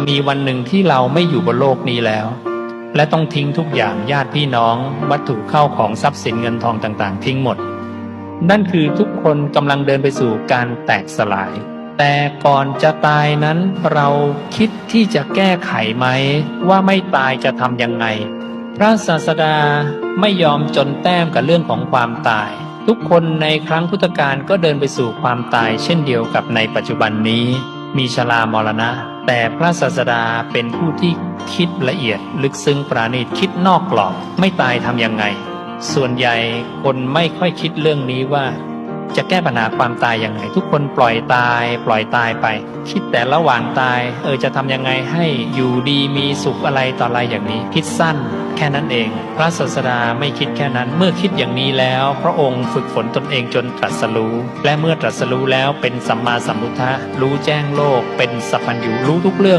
จะมีวันหนึ่งที่เราไม่อยู่บนโลกนี้แล้ว และต้องทิ้งทุกอย่างญาติพี่น้อง วัตถุเข้าของทรัพย์สินเงินทองต่างๆ ทิ้งหมด นั่นคือทุกคนกำลังเดินไปสู่การแตกสลาย แต่ก่อนจะตายนั้นเราคิดที่จะแก้ไขไหม ว่าไม่ตายจะทำยังไง พระศาสดาไม่ยอมจนแต้มกับเรื่องของความตาย ทุกคนในครั้งพุทธกาลก็เดินไปสู่ความตายเช่นเดียวกับในปัจจุบันนี้ มีชรามรณะ แต่พระศาสดาเป็นผู้ที่คิดละเอียดลึกซึ้งปราณีตคิดนอกกรอบ ไม่ตายทำยังไง ส่วนใหญ่คนไม่ค่อยคิดเรื่องนี้ว่า จะแก้ปัญหาความตายยังไง ทุกคนปล่อยตาย ปล่อยตายไป คิดแต่ระหว่างตาย เออจะทำยังไงให้อยู่ดีมีสุขอะไรต่ออะไรอย่างนี้ คิดสั้น แค่นั้นเอง พระศาสดาไม่คิดแค่นั้น เมื่อคิดอย่างนี้แล้ว พระองค์ฝึกฝนตนเองจนตรัสรู้ และเมื่อตรัสรู้แล้วเป็นสัมมาสัมพุทธะรู้แจ้งโลก เป็นสัพพัญญูรู้ทุกเรื่อง